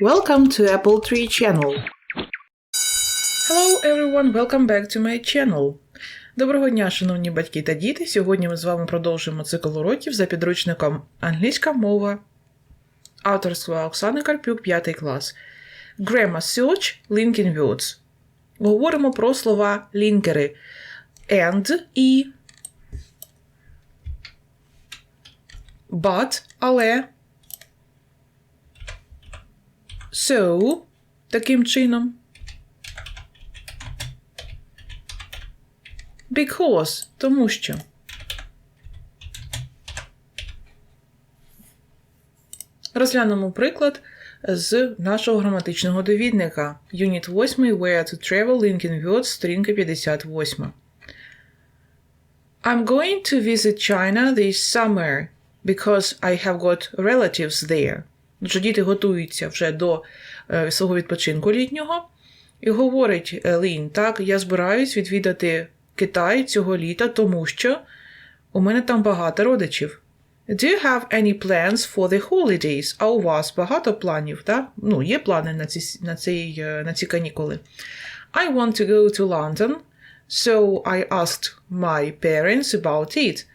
Welcome to Apple Tree Channel. Hello everyone, welcome back to my channel. Доброго дня, шановні батьки та діти. Сьогодні ми з вами продовжуємо цикл уроків за підручником Англійська мова авторства Оксани Карпюк, 5 клас. Grammar Search Linking Words. Говоримо про слова лінкери and і but, але So, таким чином. Because, тому що. Розглянемо приклад з нашого граматичного довідника. Юніт 8 Where to Travel Linking Words, сторінка 58. I'm going to visit China this summer because I have got relatives there. Отже, діти готуються вже до е, свого відпочинку літнього. І говорить е, Лін, так, я збираюсь відвідати Китай цього літа, тому що у мене там багато родичів. Do you have any plans for the holidays? А у вас багато планів, так? Ну, є плани на ці, на, ці, на ці канікули. I want to go to London, so I asked my parents about it.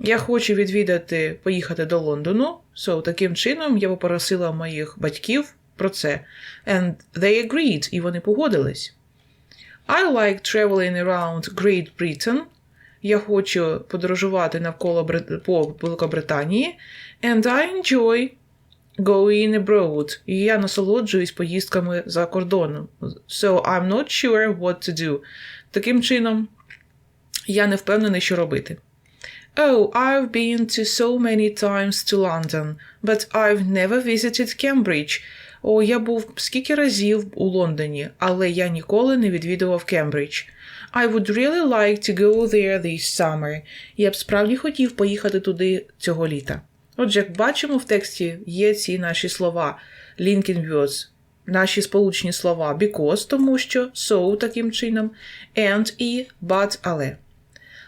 Я хочу відвідати, поїхати до Лондону. So, таким чином я попросила моїх батьків про це. And they agreed, і вони погодились. I like traveling around Great Britain. Я хочу подорожувати навколо по Великобританії. And I enjoy going abroad. І я насолоджуюсь поїздками за кордоном. So I'm not sure what to do. Таким чином, я не впевнений, що робити. Oh, I've been to so many times to London, but I've never visited Cambridge. О, я був скільки разів у Лондоні, але я ніколи не відвідував Кембридж. I would really like to go there this summer. Я б справді хотів поїхати туди цього літа. Отже, як бачимо, в тексті є ці наші слова linking words, наші сполучні слова because, тому що, so таким чином, and і but, але.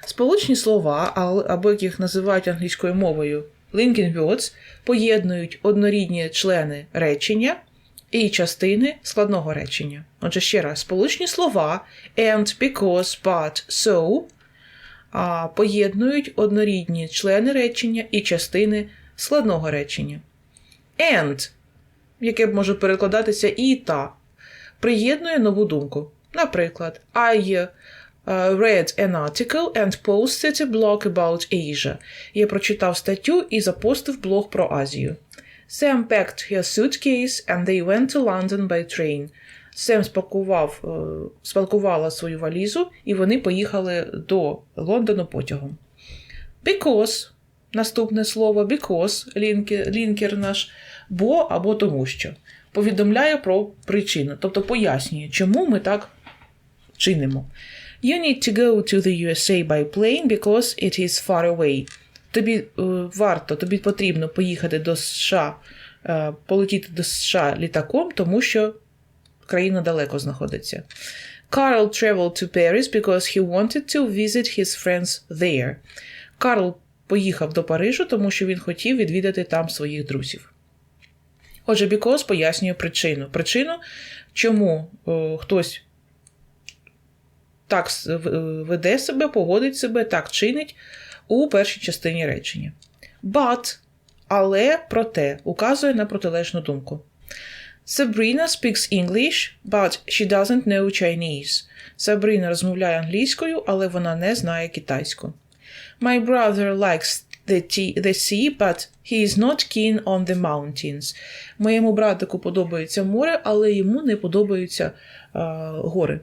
Сполучні слова, або як їх називають англійською мовою linking words, поєднують однорідні члени речення і частини складного речення. Отже, ще раз, сполучні слова and, because, but, so поєднують однорідні члени речення і частини складного речення. And, яке може перекладатися і та, приєднує нову думку. Наприклад, I Uh, read an article and posted a blog about Asia. Я прочитав статтю і запостив блог про Азію. Sam packed her suitcase and they went to London by train. Сем спакував, спакувала свою валізу, і вони поїхали до Лондону потягом. Because наступне слово because, лінкер, лінкер наш, бо або тому що. Повідомляє про причину, тобто пояснює, чому ми так чинимо. You need to go to the USA by plane because it is far away. Тобі е, варто, тобі потрібно поїхати до США, е, полетіти до США літаком, тому що країна далеко знаходиться. Carl traveled to Paris because he wanted to visit his friends there. Карл поїхав до Парижу, тому що він хотів відвідати там своїх друзів. Отже, because пояснює причину. Причину, чому о, хтось так веде себе, поводить себе, так чинить у першій частині речення. But, але проте указує на протилежну думку. Sabrina speaks English, but she doesn't know Chinese. Сабріна розмовляє англійською, але вона не знає китайську. My brother likes the, tea, the sea, but he is not keen on the mountains. Моєму братику подобається море, але йому не подобаються uh, гори.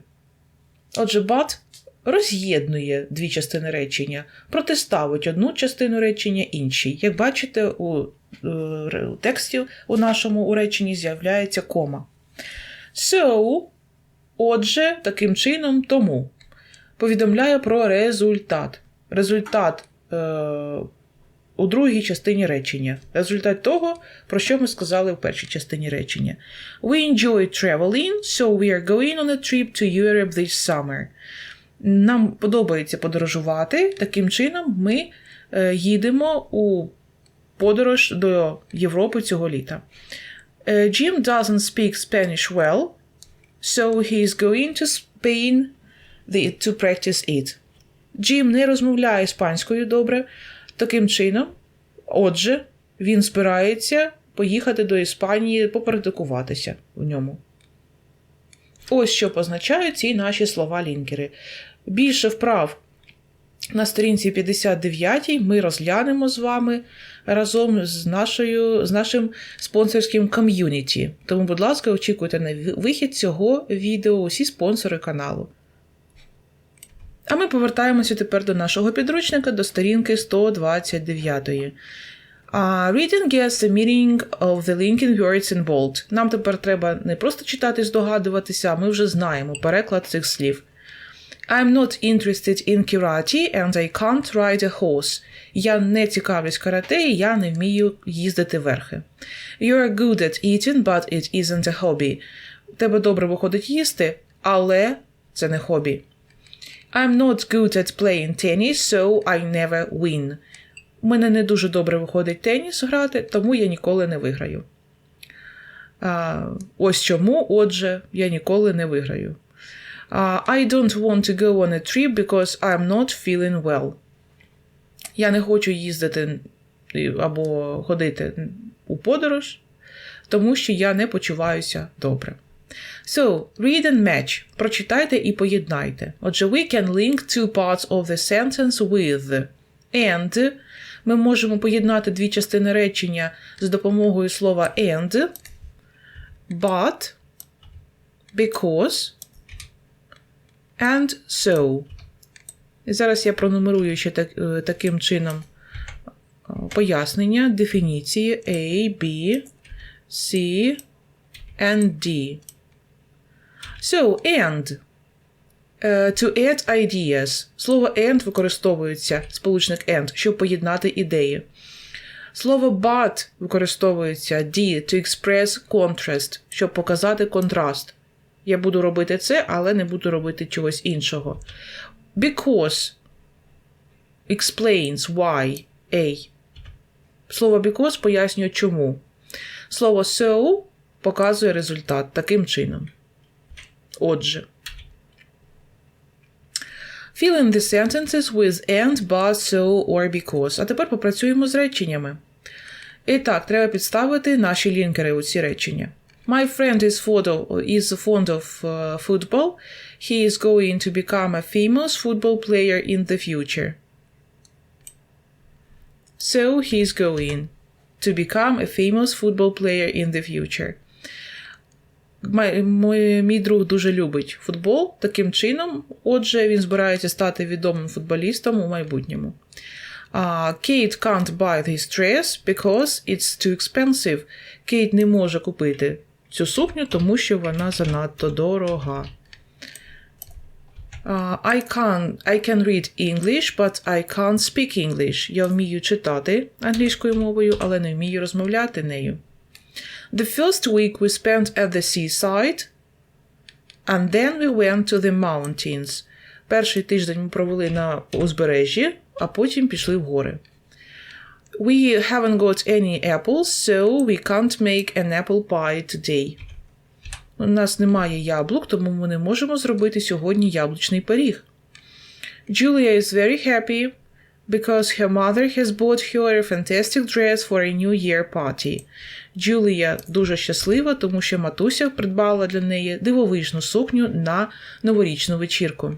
Отже, but роз'єднує дві частини речення, протиставить одну частину речення іншій. Як бачите, е, у тексті у нашому у реченні з'являється кома. So, отже, таким чином, тому повідомляє про результат. Результат е, у другій частині речення. Результат того, про що ми сказали в першій частині речення. We enjoy traveling, so we are going on a trip to Europe this summer. Нам подобається подорожувати. Таким чином, ми е, їдемо у подорож до Європи цього літа. Е, Jim doesn't speak Spanish well, so he is going to Spain to practice it. Джим не розмовляє іспанською добре. Таким чином, отже, він збирається поїхати до Іспанії попрактикуватися в ньому. Ось що позначають ці наші слова-лінкери. Більше вправ на сторінці 59 ми розглянемо з вами разом з, нашою, з нашим спонсорським ком'юніті. Тому, будь ласка, очікуйте на вихід цього відео усі спонсори каналу. А ми повертаємося тепер до нашого підручника до сторінки 129. Uh, reading gets the meaning of the linking words in. Нам тепер треба не просто читати, здогадуватися, а ми вже знаємо переклад цих слів. I'm not interested in karate and I can't ride a horse. Я не цікавлюсь карате і я не вмію їздити верхи. You're good at eating, but it isn't a hobby. Тебе добре виходить їсти, але це не хобі. I'm not good at playing tennis, so I never win. У мене не дуже добре виходить теніс грати, тому я ніколи не виграю. А, ось чому, отже, я ніколи не виграю. А, I don't want to go on a trip because I'm not feeling well. Я не хочу їздити або ходити у подорож, тому що я не почуваюся добре. So, read and match. Прочитайте і поєднайте. Отже, we can link two parts of the sentence with. And ми можемо поєднати дві частини речення з допомогою слова and, but, because, and so. І зараз я пронумерую ще так, е, таким чином е, пояснення, дефініції A, B, C, and D. So, and. Е, To add ideas. Слово and використовується, сполучник and, щоб поєднати ідеї. Слово but використовується D to express contrast, щоб показати контраст. Я буду робити це, але не буду робити чогось іншого. Because explains why A. Слово because пояснює чому. Слово so показує результат таким чином. Отже. Fill in the sentences with and, but, so or because. А тепер попрацюємо з реченнями. І так, треба підставити наші лінкери у ці речення. My friend is, photo, is fond of uh, football. He is going to become a famous football player in the future. So he is going to become a famous football player in the future. Мій друг дуже любить футбол. Таким чином, отже, він збирається стати відомим футболістом у майбутньому. Uh, Kate can't buy this dress because it's too expensive. Кейт не може купити цю сукню, тому що вона занадто дорога. Uh, I can, I can read English, but I can't speak English. Я вмію читати англійською мовою, але не вмію розмовляти нею. The first week we spent at the seaside, and then we went to the mountains. Перший тиждень ми провели на узбережжі, а потім пішли в гори. We haven't got any apples, so we can't make an apple pie today. У нас немає яблук, тому ми не можемо зробити сьогодні яблучний пиріг. Julia is very happy because her mother has bought her a fantastic dress for a New Year party. Джулія дуже щаслива, тому що матуся придбала для неї дивовижну сукню на новорічну вечірку.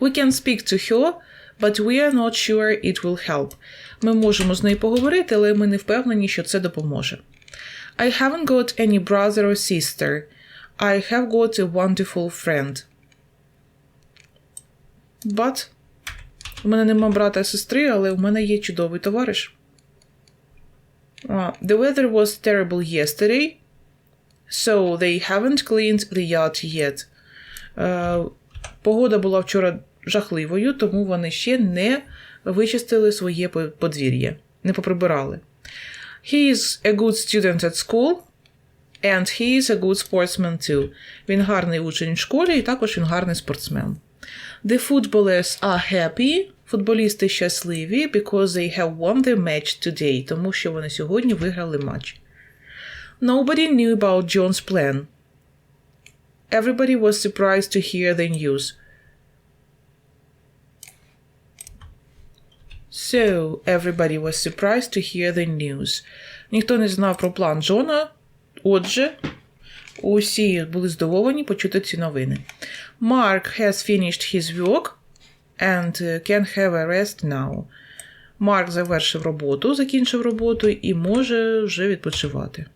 We can speak to her, but we are not sure it will help. Ми можемо з нею поговорити, але ми не впевнені, що це допоможе. I haven't got any brother or sister. I have got a wonderful friend. But у мене нема брата і сестри, але у мене є чудовий товариш. Uh, the weather was terrible yesterday, so they haven't cleaned the yard yet. Е, погода була вчора жахливою, тому вони ще не вичистили своє подвір'я, не поприбирали. He is a good student at school, and he is a good sportsman too. Він гарний учень в школі, і також він гарний спортсмен. The footballers are happy. Футболісти щасливі because they have won the match today, тому що вони сьогодні виграли матч. Nobody knew about John's plan. Everybody was surprised to hear the news. So, everybody was surprised to hear the news. Ніхто не знав про план Джона. Отже, усі були здивовані почути ці новини. Mark has finished his work and can have a rest now. Марк завершив роботу, закінчив роботу і може вже відпочивати.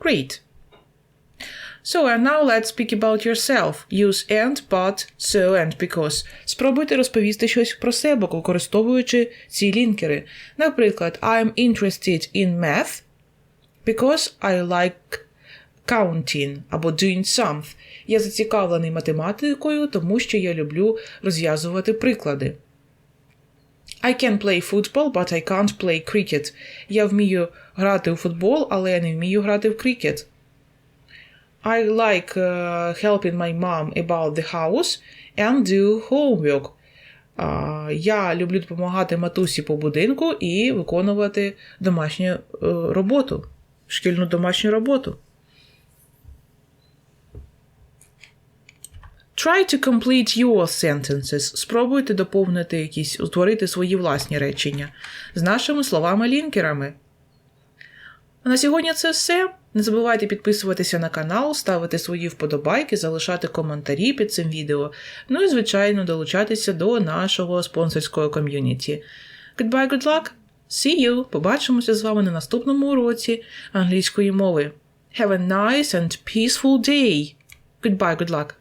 Great. So, and now let's speak about yourself. Use and, but, so and because. Спробуйте розповісти щось про себе, використовуючи ці лінкери. Наприклад, I'm interested in math because I like counting або doing sums. Я зацікавлений математикою, тому що я люблю розв'язувати приклади. I can play football, but I can't play cricket. Я вмію грати у футбол, але я не вмію грати в крикет. I like uh, helping my mom about the house and do homework. Uh, я люблю допомагати матусі по будинку і виконувати домашню е, роботу, шкільну домашню роботу. Try to complete your sentences. Спробуйте доповнити якісь, утворити свої власні речення з нашими словами-лінкерами. А на сьогодні це все. Не забувайте підписуватися на канал, ставити свої вподобайки, залишати коментарі під цим відео. Ну і, звичайно, долучатися до нашого спонсорського ком'юніті. Goodbye, good luck! See you! Побачимося з вами на наступному уроці англійської мови. Have a nice and peaceful day! Goodbye, good luck!